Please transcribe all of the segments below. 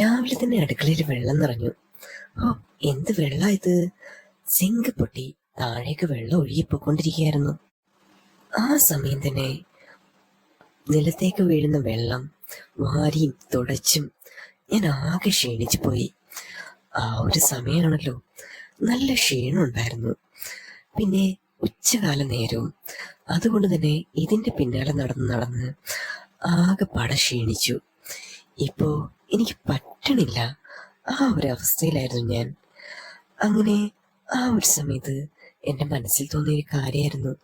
രാവിലെ തന്നെ അടുക്കളയിൽ വെള്ളം നിറഞ്ഞു. ഓ എന്ത് വെള്ള ഇത്? സിങ്ക് പൊട്ടി താഴേക്ക് വെള്ളം ഒഴുകിപ്പോയിക്കൊണ്ടിരിക്കുകയായിരുന്നു. ആ സമയം തന്നെ നിലത്തേക്ക് വീഴുന്ന വെള്ളം വാരിയും തുടച്ചും ഞാൻ ആകെ ക്ഷീണിച്ചു പോയി. ആ ഒരു സമയമാണല്ലോ നല്ല ക്ഷീണം ഉണ്ടായിരുന്നു. പിന്നെ ഉച്ചകാല നേരവും അതുകൊണ്ട് തന്നെ ഇതിന്റെ പിന്നാലെ നടന്ന് നടന്ന് ആകെ പട ക്ഷീണിച്ചു. ഇപ്പോ എനിക്ക് പറ്റണില്ല. ആ ഒരു അവസ്ഥയിലായിരുന്നു ഞാൻ. അങ്ങനെ ആ ഒരു സമയത്ത് എന്റെ മനസ്സിൽ തോന്നിയ ഒരു കാര്യമായിരുന്നു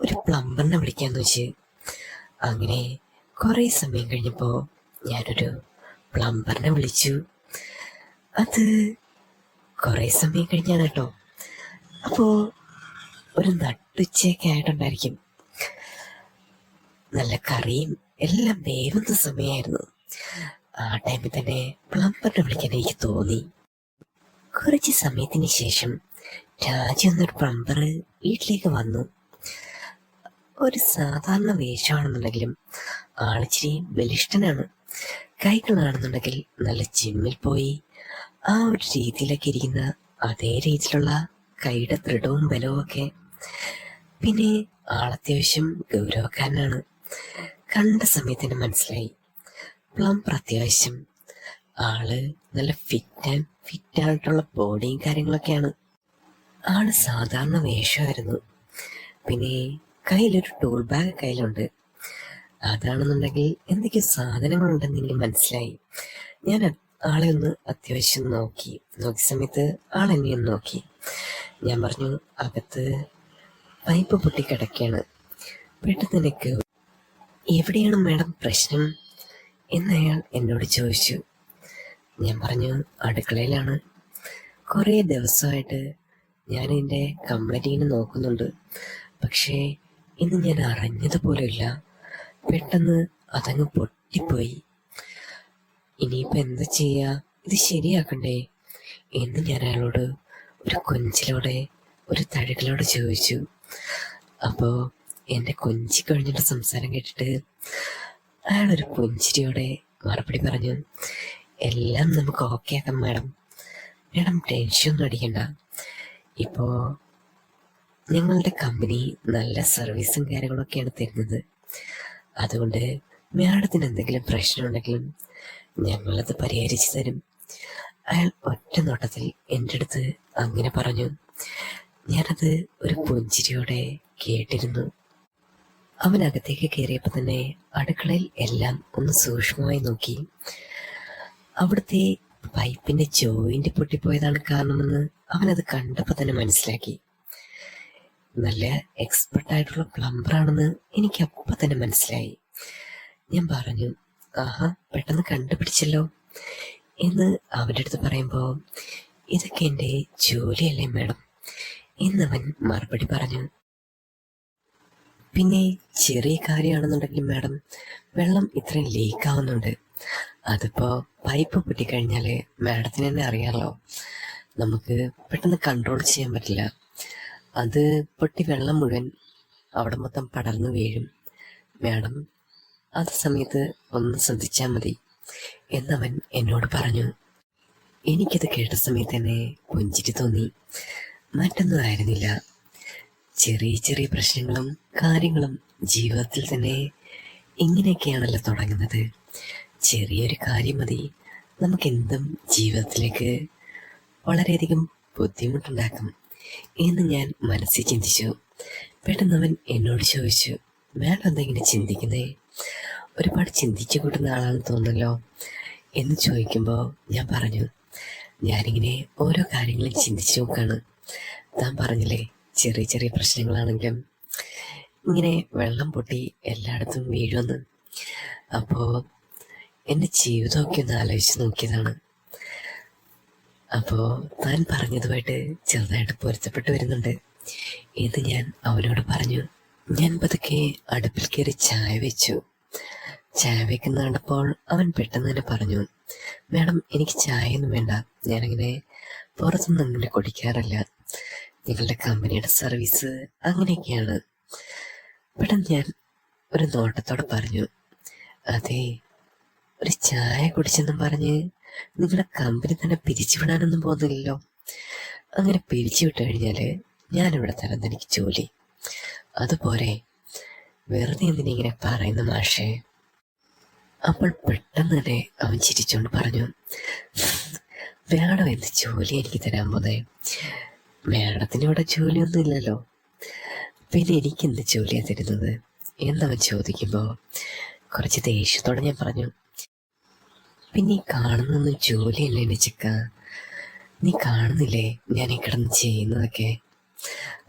ഒരു പ്ലംബറിനെ വിളിക്കാന്ന് വെച്ച്. അങ്ങനെ കുറേ സമയം കഴിഞ്ഞപ്പോൾ ഞാനൊരു പ്ലംബറിനെ വിളിച്ചു. അത് കുറേ സമയം കഴിഞ്ഞാണ് കേട്ടോ അപ്പോൾ ഒരു നട്ടുച്ചയൊക്കെ ആയിട്ടുണ്ടായിരിക്കും. നല്ല കറിയും എല്ലാം വേവുന്ന സമയമായിരുന്നു ആ ടൈമിൽ തന്നെ പ്ലംബറിനെ വിളിക്കാൻ എനിക്ക് തോന്നി. കുറച്ച് സമയത്തിന് ശേഷം രാജു എന്നൊരു പ്ലംബർ വീട്ടിലേക്ക് വന്നു. ഒരു സാധാരണ വേഷമാണെന്നുണ്ടെങ്കിലും ആളിച്ചിരി ബലിഷ്ഠനാണ്. കൈകളാണെന്നുണ്ടെങ്കിൽ നല്ല ജിമ്മിൽ പോയി ആ ഒരു രീതിയിലൊക്കെ ഇരിക്കുന്ന അതേ രീതിയിലുള്ള കൈയുടെ ദൃഢവും ബലവും ഒക്കെ. പിന്നെ ആളത്യാവശ്യം ഗൗരവക്കാരനാണ്. കണ്ട സമയത്തിന് മനസ്സിലായി. പ്ലംബർ അത്യാവശ്യം ആൾ നല്ല ഫിറ്റ് ആൻഡ് ഫിറ്റ് ആയിട്ടുള്ള ബോഡിയും കാര്യങ്ങളൊക്കെയാണ്. ആൾ സാധാരണ വേഷമായിരുന്നു. പിന്നെ കയ്യിലൊരു ടൂൾ ബാഗ് കയ്യിലുണ്ട്. അതാണെന്നുണ്ടെങ്കിൽ എന്തൊക്കെ സാധനങ്ങളുണ്ടെന്ന് എനിക്ക് മനസ്സിലായി. ഞാൻ ആളെ ഒന്ന് അത്യാവശ്യം നോക്കി. നോക്കിയ സമയത്ത് ആളെന്നെ ഒന്ന് നോക്കി. ഞാൻ പറഞ്ഞു അകത്ത് പൈപ്പ് പൊട്ടി കിടക്കുകയാണ് പെട്ടെന്ന് എവിടെയാണ് മാഡം പ്രശ്നം? എന്നയാൾ എന്നോട് ചോദിച്ചു. ഞാൻ പറഞ്ഞു അടുക്കളയിലാണ്. കുറേ ദിവസമായിട്ട് ഞാൻ എന്റെ കംപ്ലൈന്റിനെ നോക്കുന്നുണ്ട്. പക്ഷേ ഇന്ന് ഞാൻ അറിഞ്ഞതുപോലുമില്ല പെട്ടെന്ന് അതങ്ങ് പൊട്ടിപ്പോയി. ഇനിയിപ്പോൾ എന്താ ചെയ്യുക ഇത് ശരിയാക്കണ്ടേ? എന്ന് ഞാൻ അയാളോട് ഒരു കൊഞ്ചിലോടെ ഒരു തഴുകലോടെ ചോദിച്ചു. അപ്പോൾ എന്റെ കൊഞ്ചി കഴിഞ്ഞിട്ട് സംസാരം കേട്ടിട്ട് അയാളൊരു പുഞ്ചിരിയോടെ മറുപടി പറഞ്ഞു എല്ലാം നമുക്ക് ഓക്കെ ആക്കാം മാഡം. മാഡം ടെൻഷനൊന്നും അടിക്കണ്ട. ഇപ്പോൾ ഞങ്ങളുടെ കമ്പനി നല്ല സർവീസും കാര്യങ്ങളൊക്കെയാണ് തരുന്നത്. അതുകൊണ്ട് മാഡത്തിന് എന്തെങ്കിലും പ്രശ്നമുണ്ടെങ്കിലും ഞങ്ങളത് പരിഹരിച്ചു തരും. അയാൾ ഒറ്റ നോട്ടത്തിൽ എന്റെ അടുത്ത് അങ്ങനെ പറഞ്ഞു. ഞാനത് ഒരു പുഞ്ചിരിയോടെ കേട്ടിരുന്നു. അവൻ അകത്തേക്ക് കയറിയപ്പോൾ തന്നെ അടുക്കളയിൽ എല്ലാം ഒന്ന് സൂക്ഷ്മമായി നോക്കി. അവിടുത്തെ പൈപ്പിന്റെ ജോയിന്റ് പൊട്ടിപ്പോയതാണ് കാരണമെന്ന് അവനത് കണ്ടപ്പോൾ തന്നെ മനസ്സിലാക്കി. നല്ല എക്സ്പെർട്ട് ആയിട്ടുള്ള പ്ലംബർ ആണെന്ന് എനിക്ക് അപ്പൊ തന്നെ മനസ്സിലായി. ഞാൻ പറഞ്ഞു ആഹാ പെട്ടെന്ന് കണ്ടുപിടിച്ചല്ലോ. എന്ന് അവന്റെ അടുത്ത് പറയുമ്പോൾ ഇതൊക്കെ എന്റെ ജോലിയല്ലേ മാഡം. എന്നവൻ മറുപടി പറഞ്ഞു പിന്നെ ചെറിയ കാര്യമാണെന്നുണ്ടെങ്കിൽ മാഡം വെള്ളം ഇത്രയും ലീക്ക് ആവുന്നുണ്ട് അതിപ്പോ പൈപ്പ് പൊട്ടിക്കഴിഞ്ഞാൽ മാഡത്തിന് തന്നെ അറിയാമല്ലോ നമുക്ക് പെട്ടെന്ന് കൺട്രോൾ ചെയ്യാൻ പറ്റില്ല. അത് പൊട്ടി വെള്ളം മുഴുവൻ അവിടെ മൊത്തം പടർന്നു വീഴും. മാഡം അത് സമയത്ത് ഒന്ന് ശ്രദ്ധിച്ചാൽ മതി. എന്നവൻ എന്നോട് പറഞ്ഞു എനിക്കത് കേട്ട സമയത്ത് തന്നെ പുഞ്ചിരി തോന്നി. മറ്റൊന്നും ആയിരുന്നില്ല. ചെറിയ ചെറിയ പ്രശ്നങ്ങളും കാര്യങ്ങളും ജീവിതത്തിൽ തന്നെ ഇങ്ങനെയൊക്കെയാണല്ലോ തുടങ്ങുന്നത്. ചെറിയൊരു കാര്യം മതി. നമുക്കെന്തും ജീവിതത്തിലേക്ക് വളരെയധികം ബുദ്ധിമുട്ടുണ്ടാക്കും എന്ന് ഞാൻ മനസ്സിൽ ചിന്തിച്ചു. പെട്ടെന്ന് അവൻ എന്നോട് ചോദിച്ചു മാഡം എന്താ ഇങ്ങനെ ചിന്തിക്കുന്നേ? ഒരുപാട് ചിന്തിച്ചു കൂട്ടുന്ന ആളാണെന്ന് തോന്നുന്നല്ലോ? എന്ന് ചോദിക്കുമ്പോൾ ഞാൻ പറഞ്ഞു ഞാനിങ്ങനെ ഓരോ കാര്യങ്ങളും ചിന്തിച്ചു നോക്കാണ്. താൻ പറഞ്ഞില്ലേ ചെറിയ ചെറിയ പ്രശ്നങ്ങളാണെങ്കിലും ഇങ്ങനെ വെള്ളം പൊട്ടി എല്ലായിടത്തും വീഴുമെന്ന് അപ്പോൾ എന്റെ ജീവിതമൊക്കെ ഒന്ന് ആലോചിച്ച് നോക്കിയതാണ്. അപ്പോൾ താൻ പറഞ്ഞതുമായിട്ട് ചെറുതായിട്ട് പൊരുത്തപ്പെട്ട് വരുന്നുണ്ട്. ഇത് ഞാൻ അവനോട് പറഞ്ഞു ഞാൻ പതുക്കെ അടുപ്പിൽ കയറി ചായ വെച്ചു. ചായ വെക്കുന്ന കണ്ടപ്പോൾ അവൻ പെട്ടെന്ന് തന്നെ പറഞ്ഞു മാഡം എനിക്ക് ചായയൊന്നും വേണ്ട. ഞാനങ്ങനെ പുറത്തൊന്നും അങ്ങനെ കുടിക്കാറില്ല. ഞങ്ങളുടെ കമ്പനിയുടെ സർവീസ് അങ്ങനെയൊക്കെയാണ്. പെട്ടെന്ന് ഞാൻ ഒരു നോട്ടത്തോടെ പറഞ്ഞു അതെ ഒരു ചായ കുടിച്ചെന്നും പറഞ്ഞ് നിങ്ങളുടെ കമ്പനി തന്നെ പിരിച്ചുവിടാനൊന്നും പോകുന്നില്ലല്ലോ. അങ്ങനെ പിരിച്ചുവിട്ട് കഴിഞ്ഞാൽ ഞാനിവിടെ തരാം തനിക്ക് ജോലി. അതുപോലെ വെറുതെ എന്തിനിങ്ങനെ പറയുന്ന മാഷേ? അപ്പോൾ പെട്ടെന്ന് തന്നെ അവൻ ചിരിച്ചുകൊണ്ട് പറഞ്ഞു വേണം എന്ത് ജോലി എനിക്ക് തരാൻ പോന്നെ? മേഡത്തിന് ഇവിടെ ജോലിയൊന്നും ഇല്ലല്ലോ പിന്നെ എനിക്ക് എന്ത് ജോലിയാണ് തരുന്നത്? എന്നവൻ ചോദിക്കുമ്പോൾ കുറച്ച് ദേഷ്യത്തോടെ ഞാൻ പറഞ്ഞു പിന്നെ ഈ കാണുന്നൊന്നും ജോലിയല്ലേ എന്റെ ചിക്ക? നീ കാണുന്നില്ലേ? ഞാൻ ഈ കിടന്ന് ചെയ്യുന്നതൊക്കെ.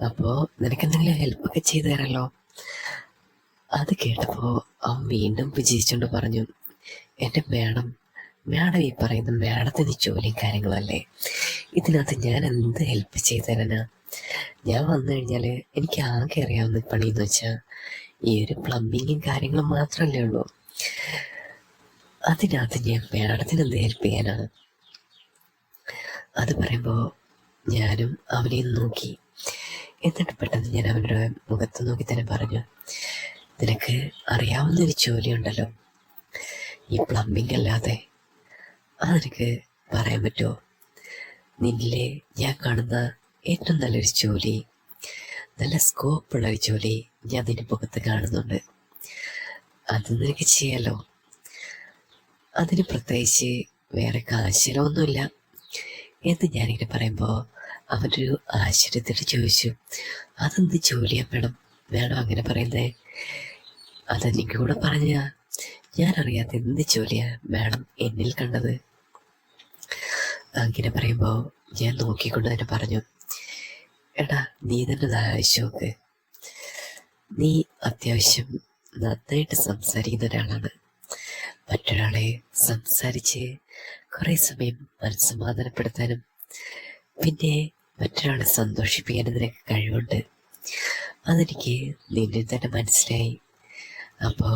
അപ്പോൾ നിനക്കെന്തെങ്കിലും ഹെൽപ്പൊക്കെ ചെയ്തു തരാമല്ലോ അത് കേട്ടപ്പോൾ അവൻ വീണ്ടും വിജയിച്ചുകൊണ്ട് പറഞ്ഞു എന്റെ മേഡം മേഡം ഈ പറയുന്ന മേഡത്തിന് ജോലിയും കാര്യങ്ങളല്ലേ ഇതിനകത്ത് ഞാൻ എന്ത് ഹെൽപ്പ് ചെയ്തു തരാനാ ഞാൻ വന്നു കഴിഞ്ഞാൽ എനിക്ക് ആകെ അറിയാവുന്ന പണി എന്ന് വെച്ചാൽ ഈ ഒരു പ്ലംബിങ്ങും കാര്യങ്ങളും മാത്രമല്ലേ ഉള്ളൂ. അതിനകത്ത് ഞാൻ മേഡത്തിന് എന്ത് ഹെൽപ്പ് ചെയ്യാനാണ് അത് പറയുമ്പോൾ ഞാനും അവനെയും നോക്കി. എന്നിട്ട് പെട്ടെന്ന് ഞാൻ അവരുടെ മുഖത്ത് നോക്കി തന്നെ പറഞ്ഞു നിനക്ക് അറിയാവുന്ന ഒരു ജോലിയുണ്ടല്ലോ ഈ പ്ലംബിംഗ് അല്ലാതെ അതെനിക്ക് പറയാൻ പറ്റുമോ നിന്നിലെ ഞാൻ കാണുന്ന ഏറ്റവും നല്ലൊരു ജോലി നല്ല സ്കോപ്പുള്ള ഒരു ജോലി ഞാൻ നിന്റെ മുഖത്ത് കാണുന്നുണ്ട്. അത് നിനക്ക് ചെയ്യാലോ? അതിന് പ്രത്യേകിച്ച് വേറെ കാശിനൊന്നുമില്ല എന്ന് ഞാനിങ്ങനെ പറയുമ്പോൾ അവനൊരു ആശ്ചര്യത്തിൽ ചോദിച്ചു അതെന്ത് ജോലിയാ വേണം വേണം അങ്ങനെ പറയുന്നേ? അതെനിക്ക് കൂടെ പറഞ്ഞ ഞാൻ അറിയാത്ത എന്ത് ജോലിയാ വേണം എന്നിൽ കണ്ടത്? അങ്ങനെ പറയുമ്പോൾ ഞാൻ നോക്കിക്കൊണ്ട് തന്നെ പറഞ്ഞു എടാ നീ തന്നെ ദാശോക്ക് നീ അത്യാവശ്യം നന്നായിട്ട് സംസാരിക്കുന്ന ഒരാളാണ്. മറ്റൊരാളെ സംസാരിച്ച് കുറേ സമയം മനസ്സമാധാനപ്പെടുത്താനും പിന്നെ മറ്റൊരാളെ സന്തോഷിപ്പിക്കാനും നിനക്ക് കഴിവുണ്ട്. അതെനിക്ക് നിന്നെ തന്നെ മനസ്സിലായി. അപ്പോൾ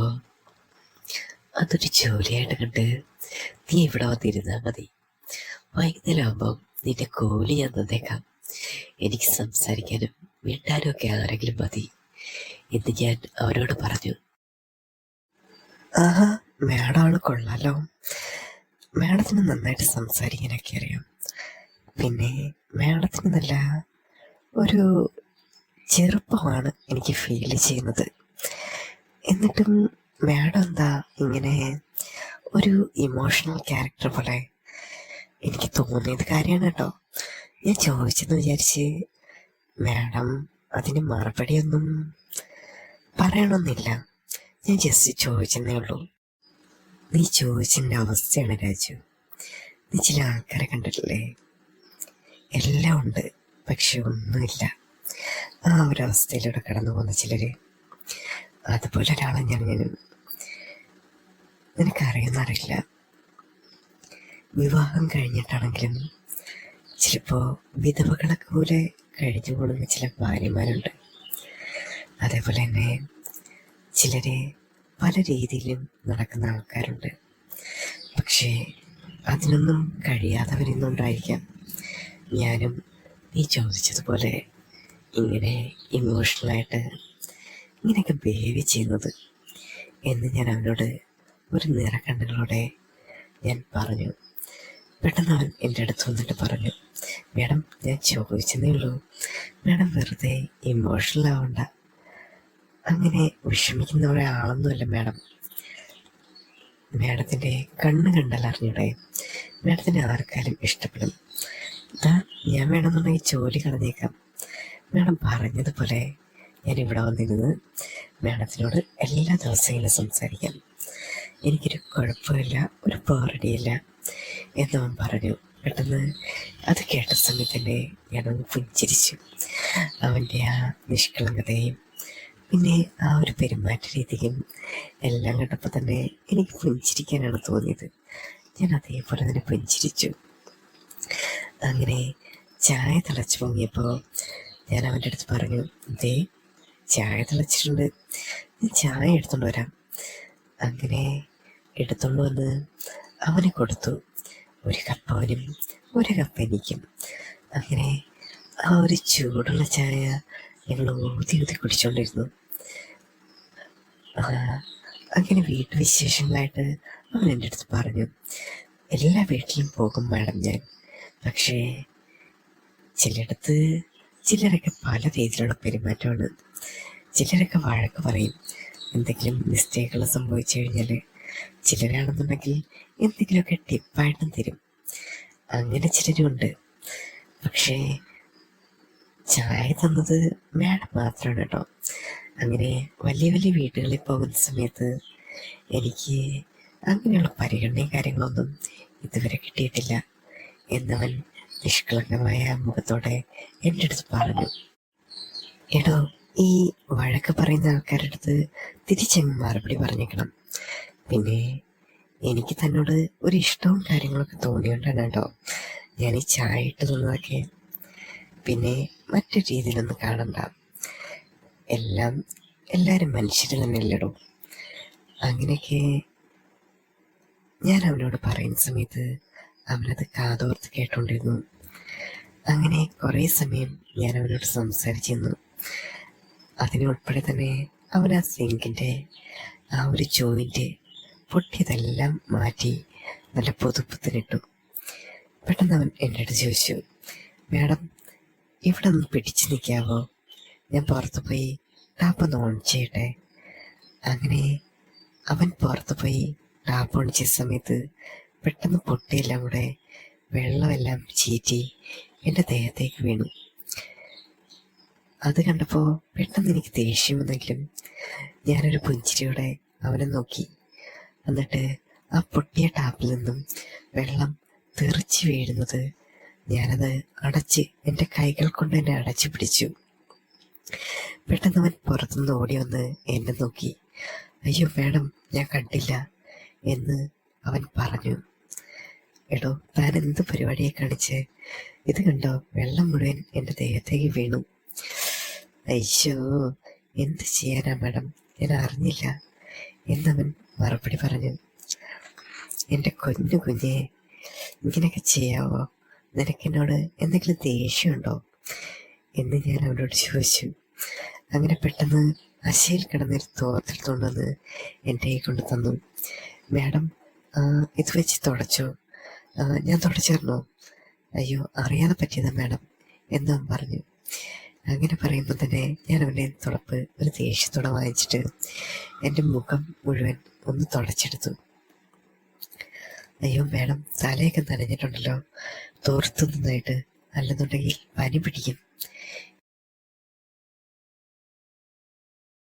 അതൊരു ജോലിയായിട്ട് കണ്ട് നീ ഇവിടെ വന്നിരുന്നാൽ മതി. വൈകുന്നേരം ആകുമ്പോൾ നിന്റെ കൂലി ഞാൻ തന്നേക്കാം എനിക്ക് സംസാരിക്കാനും മിണ്ടാനും ഒക്കെ ആരെങ്കിലും മതി എന്ന് ഞാൻ അവരോട് പറഞ്ഞു. ആഹാ മേഡമാണ് കൊള്ളാലോ. മേഡത്തിന് നന്നായിട്ട് സംസാരിക്കാനൊക്കെ അറിയാം. പിന്നെ മേഡത്തിന് നല്ല ഒരു ചെറുപ്പമാണ് എനിക്ക് ഫീൽ ചെയ്യുന്നത്. എന്നിട്ടും മേഡം എന്താ ഇങ്ങനെ ഒരു ഇമോഷണൽ ക്യാരക്ടർ പോലെ എനിക്ക് തോന്നിയത് കാര്യമാണ് കേട്ടോ. ഞാൻ ചോദിച്ചെന്ന് വിചാരിച്ച് മാഡം അതിന് മറുപടിയൊന്നും പറയണമെന്നില്ല. ഞാൻ ജസ്റ്റ് ചോദിച്ചെന്നേ ഉള്ളൂ. നീ ചോദിച്ചതിന്റെ അവസ്ഥയാണ് രാജു. നീ ചില ആൾക്കാരെ കണ്ടിട്ടില്ലേ? എല്ലാം ഉണ്ട് പക്ഷെ ഒന്നുമില്ല. ആ ഒരു കടന്നു പോകുന്ന ചിലർ അതുപോലെ ഒരാളെ ഞാൻ ഞാൻ നിനക്കറിയുന്നറിയില്ല. വിവാഹം കഴിഞ്ഞിട്ടാണെങ്കിലും ചിലപ്പോൾ വിധവകളൊക്കെ പോലെ കഴിഞ്ഞു പോകുന്ന ചില ഭാര്യമാരുണ്ട്. അതേപോലെ തന്നെ ചിലരെ പല രീതിയിലും നടക്കുന്ന ആൾക്കാരുണ്ട്. പക്ഷേ അതിനൊന്നും കഴിയാത്തവരുന്നുണ്ടായിരിക്കാം. ഞാനും നീ ചോദിച്ചതുപോലെ ഇങ്ങനെ ഇമോഷണലായിട്ട് ഇങ്ങനെയൊക്കെ ബിഹേവ് ചെയ്യുന്നത് എന്ന് ഞാൻ അവനോട് ഒരു നിറക്കണ്ണുകളോടെ ഞാൻ പറഞ്ഞു. പെട്ടെന്ന് അവൻ എന്റെ അടുത്ത് വന്നിട്ട് പറഞ്ഞു മേഡം ഞാൻ ചോദിച്ചതേ ഉള്ളൂ. മാഡം വെറുതെ ഇമോഷണൽ ആവണ്ട. അങ്ങനെ വിഷമിക്കുന്ന ഒരാളൊന്നുമല്ല മേഡം. മാഡത്തിന്റെ കണ്ണ് കണ്ടാൽ അറിഞ്ഞൂടെ മാഡത്തിന് ആർക്കാലും ഇഷ്ടപ്പെടും. ഞാൻ വേണമെന്നുണ്ടെങ്കിൽ ജോലി കളഞ്ഞേക്കാം. മേഡം പറഞ്ഞതുപോലെ ഞാൻ ഇവിടെ വന്നിരുന്ന് മാഡത്തിനോട് എല്ലാ ദിവസങ്ങളും സംസാരിക്കാം. എനിക്കൊരു കുഴപ്പമില്ല ഒരു പോറടിയില്ല എന്നവൻ പറഞ്ഞു. പെട്ടെന്ന് അത് കേട്ട സമയത്ത് തന്നെ ഞാനൊന്ന് പുഞ്ചിരിച്ചു. അവന്റെ ആ നിഷ്കളങ്കതയും പിന്നെ ആ ഒരു പെരുമാറ്റ രീതിയും എല്ലാം കണ്ടപ്പോൾ തന്നെ എനിക്ക് പുഞ്ചിരിക്കാനാണ് തോന്നിയത്. ഞാൻ അതേപോലെ തന്നെ പുഞ്ചിരിച്ചു. അങ്ങനെ ചായ തിളച്ചു പൊങ്ങിയപ്പോൾ ഞാൻ അവന്റെ അടുത്ത് പറഞ്ഞു ദേ ചായ തിളച്ചിട്ടുണ്ട്. ഞാൻ ചായ എടുത്തുകൊണ്ട് വരാം. അങ്ങനെ എടുത്തുകൊണ്ട് വന്ന് അവന് കൊടുത്തു. ഒരു കപ്പ് അവനും ഒരു കപ്പ് എനിക്കും. അങ്ങനെ ആ ഒരു ചൂടുള്ള ചായ ഞങ്ങൾ ഊതി ഊതി കുടിച്ചോണ്ടിരുന്നു. അങ്ങനെ വീട്ടുവിശേഷങ്ങളായിട്ട് അവൻ എന്റെ അടുത്ത് പറഞ്ഞു. എല്ലാ വീട്ടിലും പോകും മാഡം ഞാൻ. പക്ഷേ ചിലയിടത്ത് ചിലരൊക്കെ പല രീതിയിലുള്ള പെരുമാറ്റമാണ്. ചിലരൊക്കെ വഴക്ക് പറയും. എന്തെങ്കിലും മിസ്റ്റേക്കുകൾ സംഭവിച്ചു കഴിഞ്ഞാൽ ചിലരാണെന്നുണ്ടെങ്കിൽ എന്തെങ്കിലുമൊക്കെ ടിപ്പായിട്ടും തരും. അങ്ങനെ ചിലരുണ്ട്. പക്ഷേ ചായ തന്നത് മാഡം മാത്രമാണ് കേട്ടോ. അങ്ങനെ വലിയ വലിയ വീടുകളിൽ പോകുന്ന സമയത്ത് എനിക്ക് അങ്ങനെയുള്ള പരിഗണനയും കാര്യങ്ങളൊന്നും ഇതുവരെ കിട്ടിയിട്ടില്ല എന്നവൻ നിഷ്കളങ്കമായ മുഖത്തോടെ എന്റെ അടുത്ത് പറഞ്ഞു. എടോ ഈ വഴക്ക് പറയുന്ന ആൾക്കാരുടെ അടുത്ത് തിരിച്ചങ്ങ് മറുപടി പറഞ്ഞേക്കണം. പിന്നെ എനിക്ക് തന്നോട് ഒരു ഇഷ്ടവും കാര്യങ്ങളൊക്കെ തോന്നിയോണ്ടാണ് കേട്ടോ. ഞാൻ ഈ ചായ ഇട്ട് തന്നതൊക്കെ പിന്നെ മറ്റു രീതിയിലൊന്നും കാണണ്ട. എല്ലാം എല്ലാവരും മനുഷ്യർ തന്നെയല്ലടോ. അങ്ങനെയൊക്കെ ഞാൻ അവനോട് പറയുന്ന സമയത്ത് അവനത് കാതോർത്ത് കേട്ടോണ്ടിരുന്നു. അങ്ങനെ കുറേ സമയം ഞാൻ അവനോട് സംസാരിച്ചിരുന്നു. അതിനുൾപ്പെടെ തന്നെ അവൻ ആ സിങ്കിന്റെ ആ ഒരു ജോയിന്റ് പൊട്ടിയതെല്ലാം മാറ്റി നല്ല പുതുപ്പത്തിനിട്ടു പെട്ടെന്ന് അവൻ എന്റെ അടുത്ത് ചോദിച്ചു മാഡം ഇവിടെ ഒന്ന് പിടിച്ചു നിൽക്കാവോ? ഞാൻ പുറത്തു പോയി ടാപ്പ് ഓൺ ചെയ്യട്ടെ? അങ്ങനെ അവൻ പുറത്തു പോയി ടാപ്പ് ഓൺ ചെയ്ത സമയത്ത് പെട്ടെന്ന് പൊട്ടിയെല്ലാം കൂടെ വെള്ളമെല്ലാം ചീറ്റി എന്റെ ദേഹത്തേക്ക് വീണു. അത് കണ്ടപ്പോൾ പെട്ടെന്ന് എനിക്ക് ദേഷ്യം വന്നെങ്കിലും ഞാനൊരു പുഞ്ചിരിയോടെ അവനെ നോക്കി. എന്നിട്ട് ആ പൊട്ടിയ ടാപ്പിൽ നിന്നും വെള്ളം തെറിച്ച് വീഴുന്നത് ഞാനത് അടച്ച് എന്റെ കൈകൾ കൊണ്ട് എന്നെ അടച്ചു പിടിച്ചു. പെട്ടെന്ന് അവൻ പുറത്തുനിന്ന് ഓടി വന്ന് എന്നെ നോക്കി. അയ്യോ വേണം ഞാൻ കണ്ടില്ല എന്ന് അവൻ പറഞ്ഞു. എടോ താൻ എന്ത് പരിപാടിയെ കാണിച്ച്? ഇത് കണ്ടോ വെള്ളം മുഴുവൻ എന്റെ ദേഹത്തേക്ക് വീണു. അയ്യോ എന്ത് ചെയ്യാനാ മാഡം? ഞാൻ അറിഞ്ഞില്ല. എന്നവൻ മറുപടി പറഞ്ഞു എന്റെ കൊഞ്ഞു കുഞ്ഞെ ഇങ്ങനെയൊക്കെ ചെയ്യാവോ? നിനക്കെന്നോട് എന്തെങ്കിലും ദേഷ്യമുണ്ടോ? എന്ന് ഞാൻ അവനോട് ചോദിച്ചു. അങ്ങനെ പെട്ടെന്ന് അശയിൽ കിടന്നൊരു തോർത്തെടുത്തുകൊണ്ട് വന്ന് എന്റെ കൈ കൊണ്ട് തന്നു. മാഡം ഇത് വെച്ച് തുടച്ചോ. ഞാൻ തുടച്ചിരുന്നു. അയ്യോ അറിയാതെ പറ്റിയതാ മാഡം എന്നവൻ പറഞ്ഞു. അങ്ങനെ പറയുമ്പോൾ തന്നെ ഞാൻ അവന്റെ തുടപ്പ് ഒരു ദേഷ്യത്തോടെ വാങ്ങിച്ചിട്ട് എന്റെ മുഖം മുഴുവൻ ഒന്ന് തുടച്ചെടുത്തു. അയ്യോ മേഡം തലയൊക്കെ നനഞ്ഞിട്ടുണ്ടല്ലോ. തോർത്തു നന്നായിട്ട് അല്ലെന്നുണ്ടെങ്കിൽ പനി പിടിക്കും.